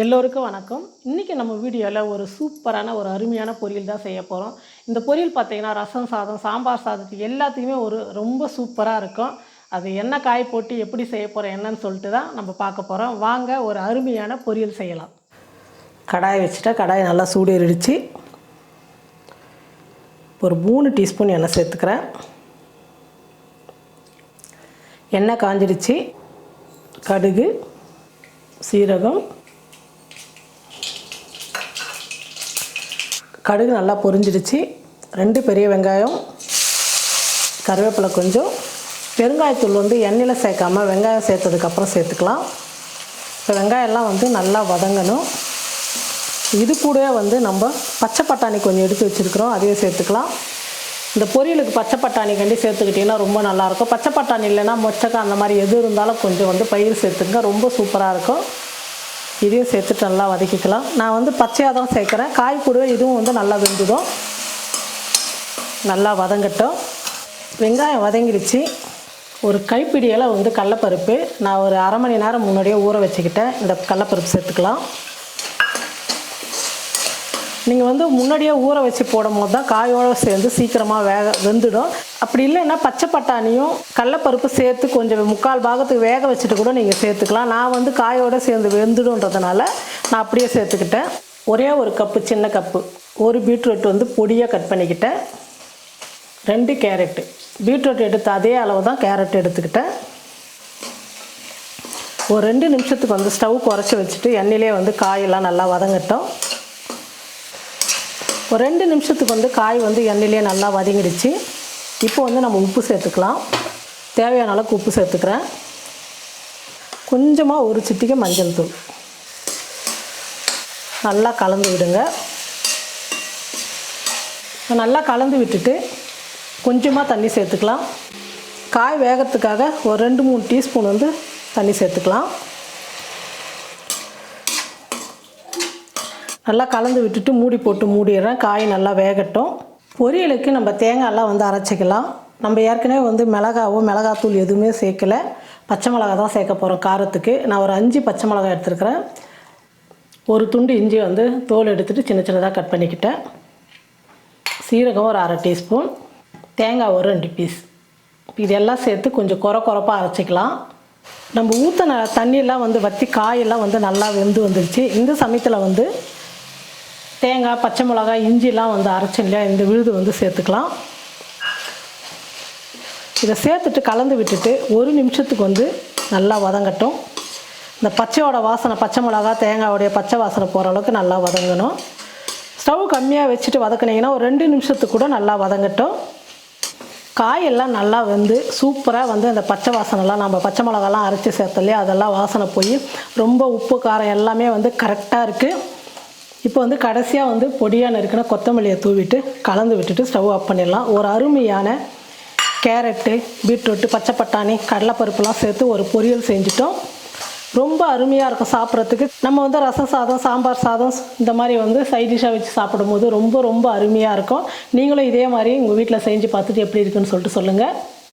எல்லோருக்கும் வணக்கம். இன்றைக்கி நம்ம வீடியோவில் ஒரு சூப்பரான ஒரு அருமையான பொரியல் தான் செய்ய போகிறோம் இந்த பொரியல் பார்த்திங்கன்னா ரசம் சாதம் சாம்பார் சாதத்துக்கு எல்லாத்துக்குமே ஒரு ரொம்ப சூப்பராக இருக்கும். அது என்ன காய் போட்டு எப்படி செய்ய போகிறோம் என்னன்னு சொல்லிட்டு தான் நம்ம பார்க்க போகிறோம் வாங்க ஒரு அருமையான பொரியல் செய்யலாம். கடாய் வச்சுட்டா கடாய் நல்லா சூடேறிடுச்சு. ஒரு மூணு டீஸ்பூன் எண்ணெய் சேர்த்துக்கிறேன். எண்ணெய் காஞ்சிடுச்சு. கடுகு சீரகம் கடுகு நல்லா பொரிஞ்சிடுச்சு. ரெண்டு பெரிய வெங்காயம் கருவேப்பிலை கொஞ்சம் பெருங்காயத்தூள் வந்து எண்ணெயில் சேர்க்காம வெங்காயம் சேர்த்ததுக்கப்புறம் சேர்த்துக்கலாம். இப்போ வெங்காயம்லாம் வந்து நல்லா வதங்கணும். இது கூடவே வந்து நம்ம பச்சை பட்டாணி கொஞ்சம் எடுத்து வச்சுருக்குறோம். அதையும் சேர்த்துக்கலாம். இந்த பொரியலுக்கு பச்சை பட்டாணி கண்டி சேர்த்துக்கிட்டிங்கன்னா ரொம்ப நல்லாயிருக்கும் பச்சை பட்டாணி இல்லைன்னா மொச்சக்காய் அந்த மாதிரி எது இருந்தாலும் கொஞ்சம் வந்து பயிர் சேர்த்துங்க ரொம்ப சூப்பராக இருக்கும். இதையும் சேர்த்துட்டு நல்லா வதக்கிக்கலாம். நான் வந்து பச்சையாக தான் சேர்க்குறேன். காய் கூடவே இதுவும் வந்து நல்லா வெந்துடும். நல்லா வதங்கட்டும். வெங்காயம் வதங்கிடுச்சு. ஒரு கைப்பிடியில் வந்து கடலப்பருப்பு. நான் ஒரு அரை மணி நேரம் முன்னாடியே ஊற வச்சுக்கிட்டேன். இந்த கடலப்பருப்பு சேர்த்துக்கலாம். நீங்கள் வந்து முன்னாடியே ஊற வச்சு போடும் போது தான் காயோடு சேர்ந்து சீக்கிரமாக வேக வெந்துடும். அப்படி இல்லைன்னா பச்சை பட்டாணியும் கடலப்பருப்பு சேர்த்து கொஞ்சம் முக்கால் பாகத்துக்கு வேக வச்சுட்டு கூட நீங்கள் சேர்த்துக்கலாம். நான் வந்து காயோடு சேர்ந்து வெந்துடுன்றதுனால நான் அப்படியே சேர்த்துக்கிட்டேன். ஒரே ஒரு கப்பு சின்ன கப்பு. ஒரு பீட்ரூட் வந்து பொடியாக கட் பண்ணிக்கிட்டேன். ரெண்டு கேரட்டு பீட்ரூட் எடுத்த அதே அளவு தான் கேரட் எடுத்துக்கிட்டேன். ஒரு ரெண்டு நிமிஷத்துக்கு வந்து ஸ்டவ் குறைச்சி வச்சுட்டு எண்ணெயிலே வந்து காயெல்லாம் நல்லா வதங்கட்டும். ஒரு ரெண்டு நிமிஷத்துக்கு வந்து காய் வந்து எண்ணெயிலே நல்லா வதங்கிடுச்சு. இப்போ வந்து நம்ம உப்பு சேர்த்துக்கலாம். தேவையான அளவுக்கு உப்பு சேர்த்துக்கிறேன். கொஞ்சமாக ஒரு சிட்டிகை மஞ்சள் தூள். நல்லா கலந்து விடுங்க. நல்லா கலந்து விட்டுட்டு கொஞ்சமாக தண்ணி சேர்த்துக்கலாம். காய் வேகத்துக்காக ஒரு ரெண்டு மூணு டீஸ்பூன் வந்து தண்ணி சேர்த்துக்கலாம். நல்லா கலந்து விட்டுட்டு மூடி போட்டு மூடிடுறேன். காய் நல்லா வேகட்டும். பொரியலுக்கு நம்ம தேங்காயெல்லாம் வந்து அரைச்சிக்கலாம். நம்ம ஏற்கனவே வந்து மிளகாவோ மிளகாத்தூள் எதுவுமே சேர்க்கல. பச்சை மிளகா தான் சேர்க்க போகிறோம் காரத்துக்கு. நான் ஒரு அஞ்சு பச்சை மிளகா எடுத்துருக்கிறேன். ஒரு துண்டு இஞ்சி வந்து தோல் எடுத்துகிட்டு சின்ன சின்னதாக கட் பண்ணிக்கிட்டேன். சீரகம் ஒரு அரை டீஸ்பூன். தேங்காய் ஒரு ரெண்டு பீஸ் இதெல்லாம் சேர்த்து கொஞ்சம் குறை குறைப்பாக அரைச்சிக்கலாம். நம்ம ஊற்றின தண்ணியெல்லாம் வந்து வற்றி காயெல்லாம் வந்து நல்லா வெந்து வந்துடுச்சு இந்த சமயத்தில் வந்து தேங்காய் பச்சை மிளகாய் இஞ்சிலாம் வந்து அரைச்சோம் இல்லையா? இந்த விழுது வந்து சேர்த்துக்கலாம். இதை சேர்த்துட்டு கலந்து விட்டுட்டு ஒரு நிமிஷத்துக்கு வந்து நல்லா வதங்கட்டும். இந்த பச்சையோட வாசனை பச்சை மிளகா தேங்காயோடைய பச்சை வாசனை போகிற அளவுக்கு நல்லா வதங்கணும். ஸ்டவ் கம்மியாக வச்சுட்டு வதக்குனீங்கன்னா ஒரு ரெண்டு நிமிஷத்துக்கு கூட நல்லா வதங்கட்டும். காயெல்லாம் நல்லா வந்து சூப்பராக வந்து அந்த பச்சை வாசனைலாம் நம்ம பச்சை மிளகாலாம் அரைச்சி சேர்த்தலையே அதெல்லாம் வாசனை போய் ரொம்ப உப்பு காரம் எல்லாமே வந்து கரெக்டாக இருக்குது இப்போ வந்து கடைசியாக வந்து பொடியாக நறுக்கின கொத்தமல்லியை தூவிட்டு கலந்து விட்டுட்டு ஸ்டவ் ஆஃப் பண்ணிடலாம். ஒரு அருமையான கேரட்டு பீட்ரூட்டு பச்சை பட்டாணி கடலைப்பருப்புலாம் சேர்த்து ஒரு பொரியல் செஞ்சிட்டோம். ரொம்ப அருமையாக இருக்கும் சாப்பிட்றதுக்கு. நம்ம வந்து ரசம் சாதம் சாம்பார் சாதம் இந்த மாதிரி வந்து சைட் டிஷ்ஷாக வச்சு சாப்பிடும்போது ரொம்ப ரொம்ப அருமையாக இருக்கும். நீங்களும் இதே மாதிரி உங்கள் வீட்டில் செஞ்சு பார்த்துட்டு எப்படி இருக்குன்னு சொல்லிட்டு சொல்லுங்கள்